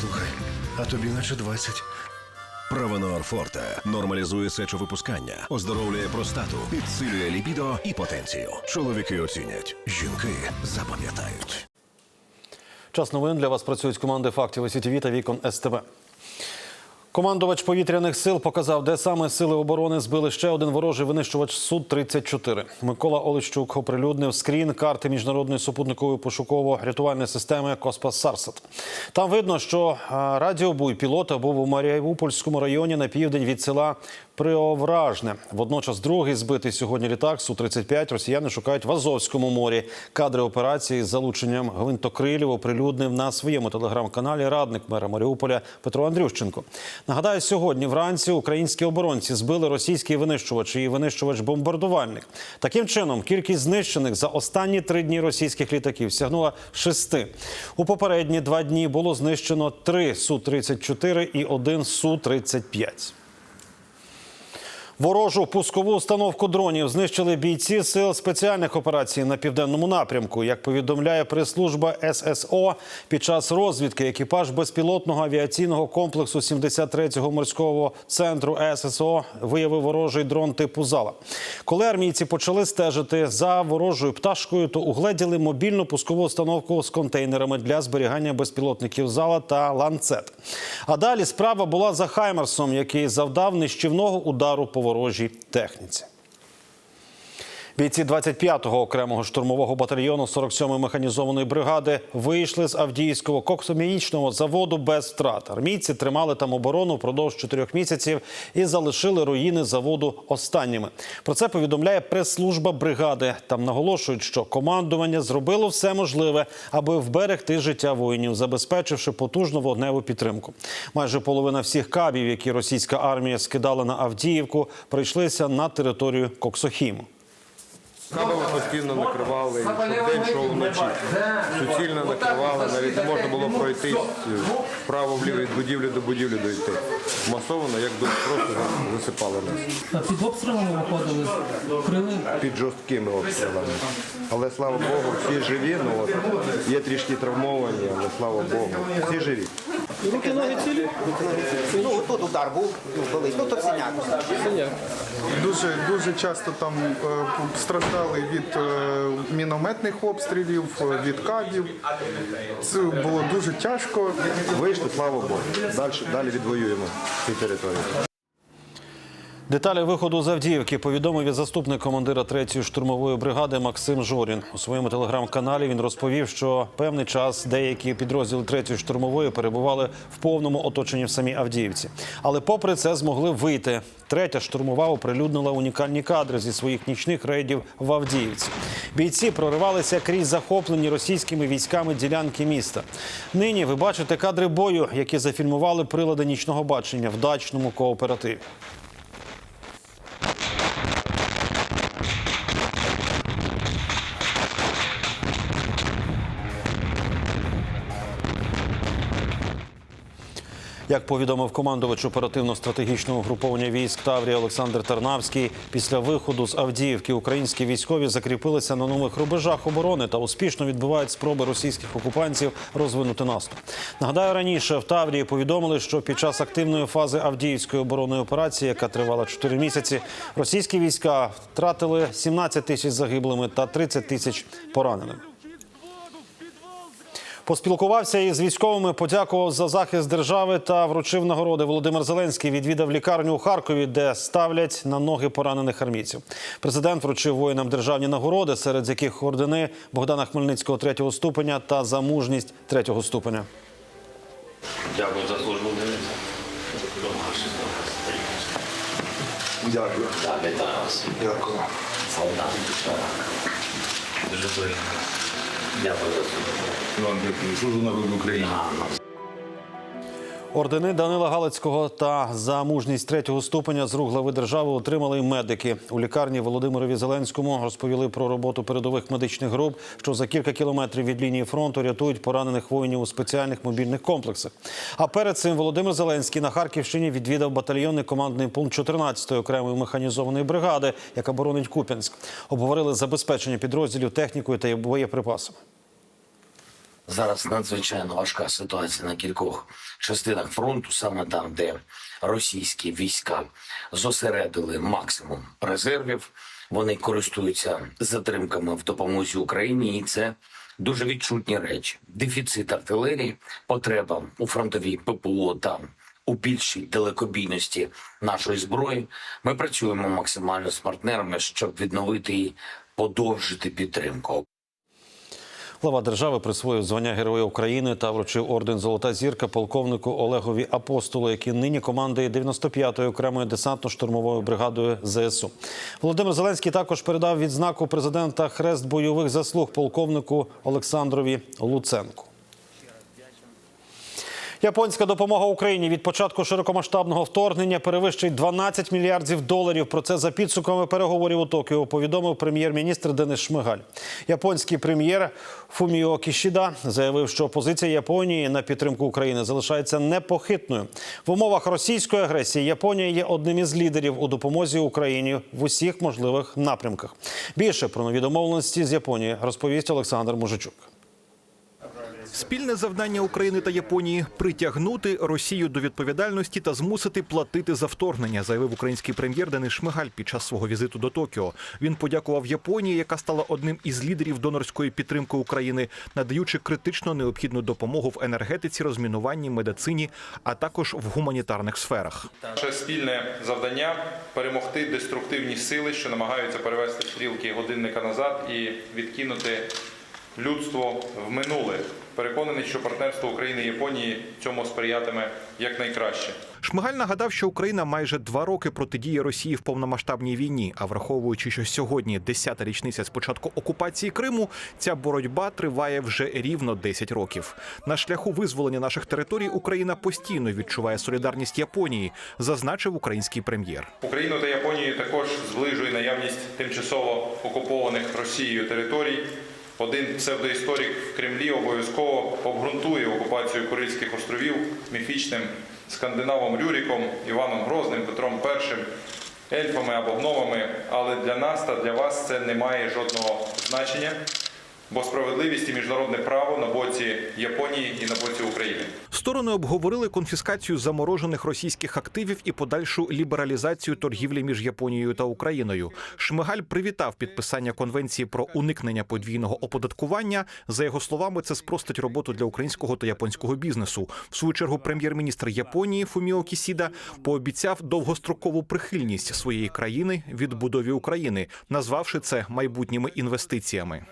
Слухай, а тобі наче 20. Правонор Форте нормалізує сечовипускання, оздоровлює простату, підсилює лібідо і потенцію. Чоловіки оцінять, жінки запам'ятають. Час новин для вас працюють команди фактів СІТВ та вікон СТБ. Командувач повітряних сил показав, де саме сили оборони збили ще один ворожий винищувач Су-34. Микола Олещук оприлюднив скрін карти міжнародної супутникової пошуково-рятувальної системи Коспас Сарсат. Там видно, що радіобуй пілота був у Маріупольському районі на південь від села Приовражне. Водночас другий збитий сьогодні літак Су-35 росіяни шукають в Азовському морі. Кадри операції з залученням гвинтокрилів оприлюднив на своєму телеграм-каналі радник мера Маріуполя Петро Андрющенко. Нагадаю, сьогодні вранці українські оборонці збили російський винищувач і винищувач-бомбардувальник. Таким чином, кількість знищених за останні три дні російських літаків сягнула шести. У попередні два дні було знищено три Су-34 і один Су-35. Ворожу пускову установку дронів знищили бійці сил спеціальних операцій на південному напрямку. Як повідомляє прес-служба ССО, під час розвідки екіпаж безпілотного авіаційного комплексу 73-го морського центру ССО виявив ворожий дрон типу зала. Коли армійці почали стежити за ворожою пташкою, то угледіли мобільну пускову установку з контейнерами для зберігання безпілотників зала та ланцет. А далі справа була за Хаймерсом, який завдав нищівного удару по ворожій техніці. Бійці 25-го окремого штурмового батальйону 47-ї механізованої бригади вийшли з Авдіївського коксоміїчного заводу без втрат. Армійці тримали там оборону впродовж чотирьох місяців і залишили руїни заводу останніми. Про це повідомляє прес-служба бригади. Там наголошують, що командування зробило все можливе, аби вберегти життя воїнів, забезпечивши потужну вогневу підтримку. Майже половина всіх кабів, які російська армія скидала на Авдіївку, прийшлися на територію Коксохіму. Кабами постійно накривали, щоб день йшов вночі. Суцільно накривали, навіть не можна було пройти вправо-вліво від будівлі до будівлі дойти. Масово, як би просто засипали нас А під обстрілами виходили, крили. під жорсткими обстрілами. Але слава Богу, всі живі, ну от є трішки травмовані, але слава Богу, всі живі. Руки ноги цілі? Ну, тут удар був, ну, ну, то синяк. Дуже дуже часто там е, страждали від е, мінометних обстрілів, е, від кабів. Це було дуже тяжко. Вийшли, слава Богу. Далі, далі відвоюємо цю територію. Деталі виходу з Авдіївки повідомив і заступник командира 3-ї штурмової бригади Максим Жорін. У своєму телеграм-каналі він розповів, що певний час деякі підрозділи 3-ї штурмової перебували в повному оточенні в самій Авдіївці. Але попри це змогли вийти. Третя штурмова оприлюднила унікальні кадри зі своїх нічних рейдів в Авдіївці. Бійці проривалися крізь захоплені російськими військами ділянки міста. Нині ви бачите кадри бою, які зафільмували прилади нічного бачення в дачному кооперативі. Як повідомив командувач оперативно-стратегічного груповання військ Таврія Олександр Тарнавський, після виходу з Авдіївки українські військові закріпилися на нових рубежах оборони та успішно відбивають спроби російських окупантів розвинути наступ. Нагадаю, раніше в Таврії повідомили, що під час активної фази Авдіївської оборонної операції, яка тривала 4 місяці, російські війська втратили 17 тисяч загиблими та 30 тисяч пораненими. Поспілкувався із військовими, подякував за захист держави та вручив нагороди. Володимир Зеленський відвідав лікарню у Харкові, де ставлять на ноги поранених армійців. Президент вручив воїнам державні нагороди, серед яких ордени Богдана Хмельницького третього ступеня та за мужність третього ступеня. Дякую за службу. Дякую. Вас. Дякую. Солдат. Дуже приємно. Дякую за службу. Служу народу України. Ордени Данила Галицького та за мужність третього ступеня з рук глави держави отримали медики. У лікарні Володимирові Зеленському розповіли про роботу передових медичних груп, що за кілька кілометрів від лінії фронту рятують поранених воїнів у спеціальних мобільних комплексах. А перед цим Володимир Зеленський на Харківщині відвідав батальйонний командний пункт 14-ї окремої механізованої бригади, яка боронить Куп'янськ. Обговорили забезпечення підрозділів технікою та боєприпасами. Зараз надзвичайно важка ситуація на кількох частинах фронту, саме там, де російські війська зосередили максимум резервів. Вони користуються затримками в допомозі Україні, і це дуже відчутні речі: дефіцит артилерії, потреба у фронтовій ППО та у більшій далекобійності нашої зброї. Ми працюємо максимально з партнерами, щоб відновити і подовжити підтримку. Глава держави присвоїв звання Героя України та вручив орден Золота зірка полковнику Олегові Апостолу, який нині командує 95-ю окремою десантно-штурмовою бригадою ЗСУ. Володимир Зеленський також передав відзнаку президента хрест бойових заслуг полковнику Олександрові Луценку. Японська допомога Україні від початку широкомасштабного вторгнення перевищить 12 мільярдів доларів. Про це за підсумками переговорів у Токіо повідомив прем'єр-міністр Денис Шмигаль. Японський прем'єр Фуміо Кішіда заявив, що позиція Японії на підтримку України залишається непохитною. В умовах російської агресії Японія є одним із лідерів у допомозі Україні в усіх можливих напрямках. Більше про нові домовленості з Японією розповість Олександр Мужичук. Спільне завдання України та Японії притягнути Росію до відповідальності та змусити платити за вторгнення, заявив український прем'єр Денис Шмигаль під час свого візиту до Токіо. Він подякував Японії, яка стала одним із лідерів донорської підтримки України, надаючи критично необхідну допомогу в енергетиці, розмінуванні, медицині, а також в гуманітарних сферах. Наше спільне завдання перемогти деструктивні сили, що намагаються перевести стрілки годинника назад і відкинути людство в минуле. Переконаний, що партнерство України і Японії цьому сприятиме якнайкраще. Шмигаль нагадав, що Україна майже два роки протидіє Росії в повномасштабній війні. А враховуючи, що сьогодні 10-та річниця з початку окупації Криму, ця боротьба триває вже рівно 10 років. На шляху визволення наших територій Україна постійно відчуває солідарність Японії, зазначив український прем'єр. Україну та Японію також зближує наявність тимчасово окупованих Росією територій. Один псевдоісторик в Кремлі обов'язково обґрунтує окупацію Курильських островів міфічним скандинавом Рюріком, Іваном Грозним, Петром І, ельфами або гномами. Але для нас та для вас це не має жодного значення, бо справедливість і міжнародне право на боці Японії і на боці України. Сторони обговорили конфіскацію заморожених російських активів і подальшу лібералізацію торгівлі між Японією та Україною. Шмигаль привітав підписання конвенції про уникнення подвійного оподаткування. За його словами, це спростить роботу для українського та японського бізнесу. В свою чергу, прем'єр-міністр Японії Фуміо Кісіда пообіцяв довгострокову прихильність своєї країни відбудові України, назвавши це майбутніми інвестиціями.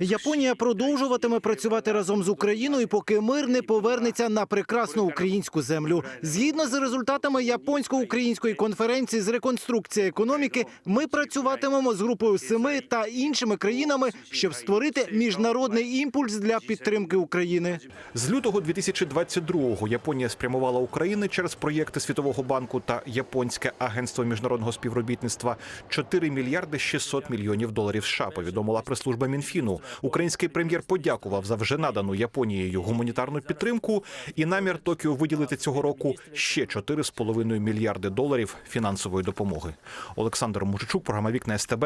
Японія продовжуватиме працювати разом з Україною, поки мир не повернеться на прекрасну українську землю. Згідно з результатами японсько-української конференції з реконструкції економіки, ми працюватимемо з групою семи та іншими країнами, щоб створити міжнародний імпульс для підтримки України. З лютого 2022-го Японія спрямувала України через проєкти Світового банку та Японське агентство міжнародного співробітництва 4 мільярди 600 мільйонів доларів США. Повідомила прес-служба Мінфіну. Український прем'єр подякував за вже надану Японією гуманітарну підтримку і намір Токіо виділити цього року ще 4,5 мільярди доларів фінансової допомоги. Олександр Мужичук, програма Вікна СТБ.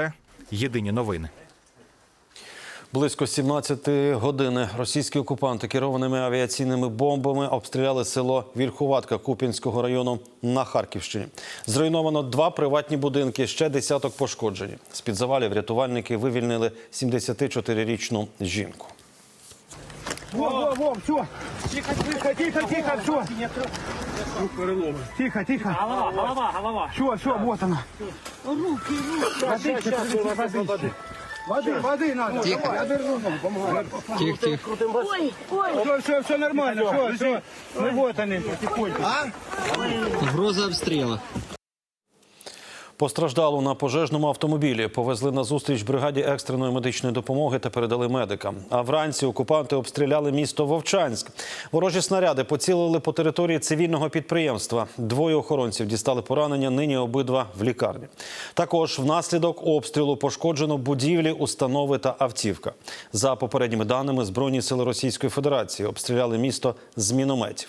Єдині новини. Близько 17 години російські окупанти керованими авіаційними бомбами обстріляли село Вільхуватка Куп'янського району на Харківщині. Зруйновано два приватні будинки, ще десяток пошкоджені. З під завалів рятувальники вивільнили 74-річну жінку. Во, во, во, все. Тихо, тихо, тихо, тихо, все. Тихо, тихо. Голова, голова, голова. Все, все, вот она. Руки, руки. Воды, воды, воды. Воды, воды надо. Тихо. Я держу, ну, помогаю. Тихо, тихо. Ой, ой. Все, все, все нормально, все, все. Ну вот они, потихоньку. А? Угроза обстрілу. Постраждалу на пожежному автомобілі повезли на зустріч бригаді екстреної медичної допомоги та передали медикам. А вранці окупанти обстріляли місто Вовчанськ. Ворожі снаряди поцілили по території цивільного підприємства. Двоє охоронців дістали поранення. Нині обидва в лікарні. Також внаслідок обстрілу пошкоджено будівлі, установи та автівка. За попередніми даними, збройні сили Російської Федерації обстріляли місто з мінометів.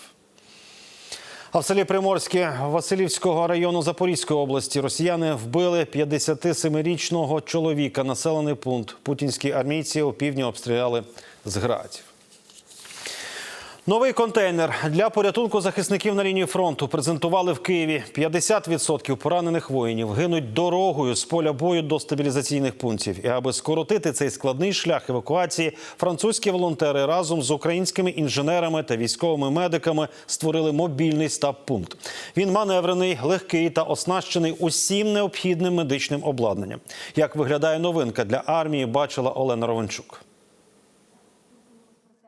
А в селі Приморське Василівського району Запорізької області росіяни вбили 57-річного чоловіка. Населений пункт. Путінські армійці у півдні обстріляли з градів. Новий контейнер для порятунку захисників на лінії фронту презентували в Києві. 50% поранених воїнів гинуть дорогою з поля бою до стабілізаційних пунктів. І аби скоротити цей складний шлях евакуації, французькі волонтери разом з українськими інженерами та військовими медиками створили мобільний стаб-пункт. Він маневрений, легкий та оснащений усім необхідним медичним обладнанням. Як виглядає новинка для армії, бачила Олена Ровенчук.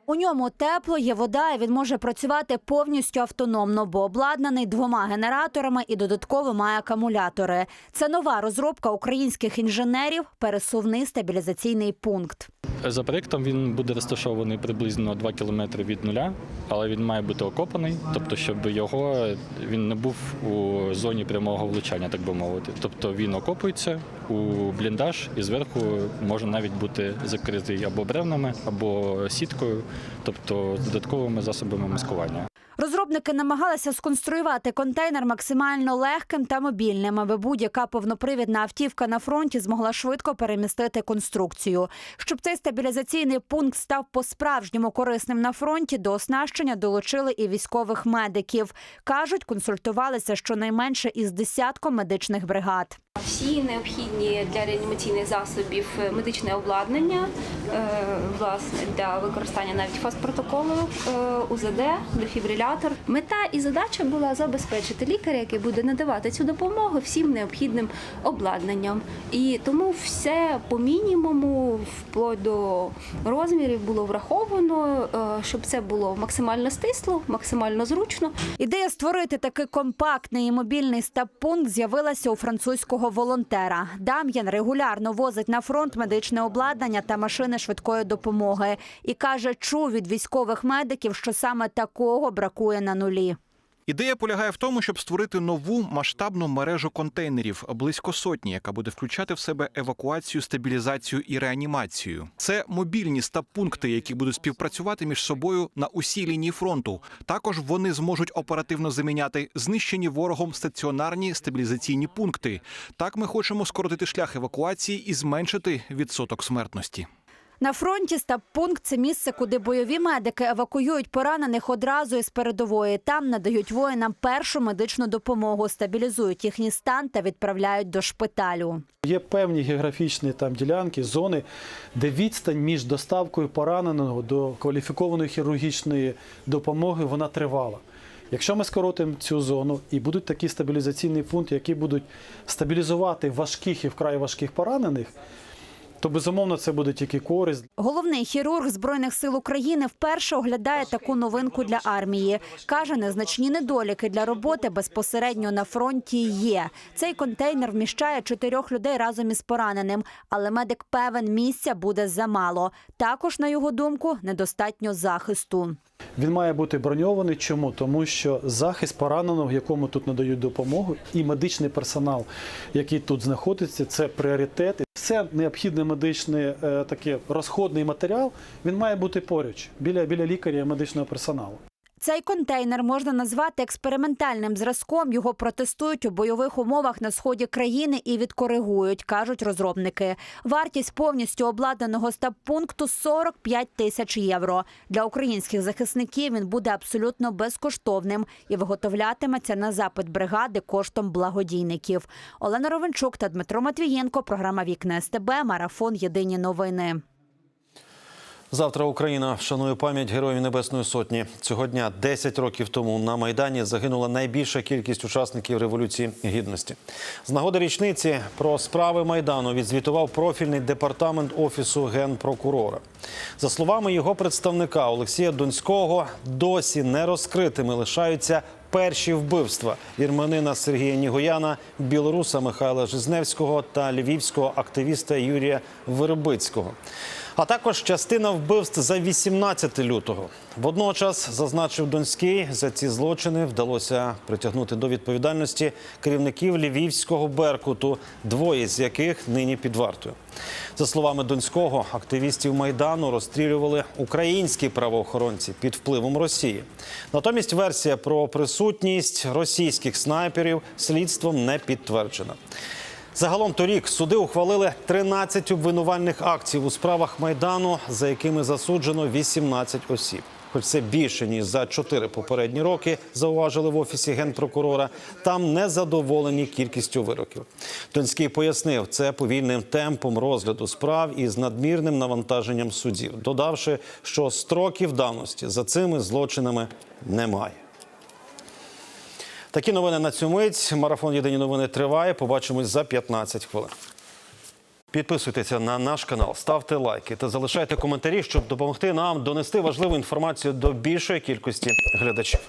У ньому тепло, є вода, і він може працювати повністю автономно, бо обладнаний двома генераторами і додатково має акумулятори. Це нова розробка українських інженерів, пересувний стабілізаційний пункт. За проєктом він буде розташований приблизно 2 кілометри від нуля, але він має бути окопаний, тобто, щоб його він не був у зоні прямого влучання, так би мовити. Тобто він окопується у бліндаж і зверху може навіть бути закритий або бревнами, або сіткою, тобто додатковими засобами маскування. Розробники намагалися сконструювати контейнер максимально легким та мобільним, аби будь-яка повнопривідна автівка на фронті змогла швидко перемістити конструкцію. Щоб цей стабілізаційний пункт став по-справжньому корисним на фронті, до оснащення долучили і військових медиків. Кажуть, консультувалися щонайменше із десятком медичних бригад. Всі необхідні для реанімаційних засобів медичне обладнання, е, власне, для використання навіть фастпротоколу, е, УЗД, дефібрилятор. Мета і задача була забезпечити лікаря, який буде надавати цю допомогу всім необхідним обладнанням. І тому все по мінімуму, вплоть до розмірів, було враховано, е, щоб це було максимально стисло, максимально зручно. Ідея створити такий компактний і мобільний стаб-пункт з'явилася у французького волонтера. Дам'ян регулярно возить на фронт медичне обладнання та машини швидкої допомоги і каже, чув від військових медиків, що саме такого бракує на нулі. Ідея полягає в тому, щоб створити нову масштабну мережу контейнерів близько сотні, яка буде включати в себе евакуацію, стабілізацію і реанімацію. Це мобільні стаб-пункти, які будуть співпрацювати між собою на усій лінії фронту. Також вони зможуть оперативно заміняти знищені ворогом стаціонарні стабілізаційні пункти. Так ми хочемо скоротити шлях евакуації і зменшити відсоток смертності. На фронті стаб-пункт – це місце, куди бойові медики евакуюють поранених одразу із передової. Там надають воїнам першу медичну допомогу, стабілізують їхній стан та відправляють до шпиталю. Є певні географічні там ділянки, зони, де відстань між доставкою пораненого до кваліфікованої хірургічної допомоги вона тривала. Якщо ми скоротимо цю зону і будуть такі стабілізаційні пункти, які будуть стабілізувати важких і вкрай важких поранених, то безумовно це буде тільки користь. Головний хірург збройних сил України вперше оглядає таку новинку для армії. каже, незначні недоліки для роботи безпосередньо на фронті є. Цей контейнер вміщає чотирьох людей разом із пораненим, але медик певен, місця буде замало. Також, на його думку, недостатньо захисту. Він має бути броньований. Чому? Тому що захист пораненого, якому тут надають допомогу, і медичний персонал, який тут знаходиться, це пріоритет. Все необхідний медичний е, такий розходний матеріал. Він має бути поруч біля, біля лікаря і медичного персоналу. Цей контейнер можна назвати експериментальним зразком. Його протестують у бойових умовах на сході країни і відкоригують, кажуть розробники. Вартість повністю обладнаного стаб-пункту 45 тисяч євро. Для українських захисників він буде абсолютно безкоштовним і виготовлятиметься на запит бригади коштом благодійників. Олена Ровенчук та Дмитро Матвієнко. Програма Вікна СТБ. Марафон. Єдині новини. Завтра Україна вшанує пам'ять Героїв Небесної Сотні. Цього дня, 10 років тому, на Майдані загинула найбільша кількість учасників Революції Гідності. З нагоди річниці про справи Майдану відзвітував профільний департамент Офісу Генпрокурора. За словами його представника Олексія Донського, досі не розкритими лишаються перші вбивства вірменина Сергія Нігояна, білоруса Михайла Жизневського та львівського активіста Юрія Вербицького. А також частина вбивств за 18 лютого. Водночас, зазначив Донський, за ці злочини вдалося притягнути до відповідальності керівників львівського беркуту, двоє з яких нині під вартою. За словами Донського, активістів майдану розстрілювали українські правоохоронці під впливом Росії. Натомість версія про присутність російських снайперів слідством не підтверджена. Загалом торік суди ухвалили 13 обвинувальних акцій у справах майдану, за якими засуджено 18 осіб. Хоч це більше ніж за чотири попередні роки, зауважили в офісі генпрокурора. Там не задоволені кількістю вироків. Донський пояснив, це повільним темпом розгляду справ із надмірним навантаженням судів, додавши, що строків давності за цими злочинами немає. Такі новини на цю мить. Марафон Єдині новини триває. Побачимось за 15 хвилин. Підписуйтеся на наш канал, ставте лайки та залишайте коментарі, щоб допомогти нам донести важливу інформацію до більшої кількості глядачів.